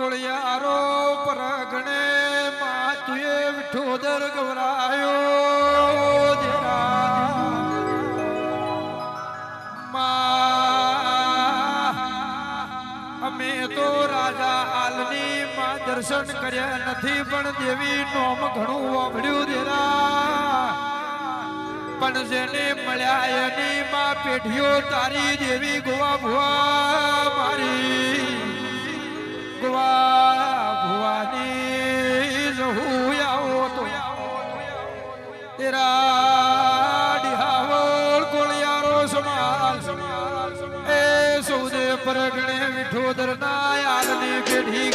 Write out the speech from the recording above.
કોથળિયારો પરગણે માતુએ વિઠોદર ગવરાયો અમે તો રાજા હાલની માં દર્શન કર્યા નથી, પણ દેવી નોમ ઘણું વાપર્યું દેરા પણ જેને મળ્યા એની માં પેઢીઓ તારી દેવી તેરા ડિહાવળ કોળિયારો સમાલ એ સૌદે પરગણે વિઠોદર ના પેઢી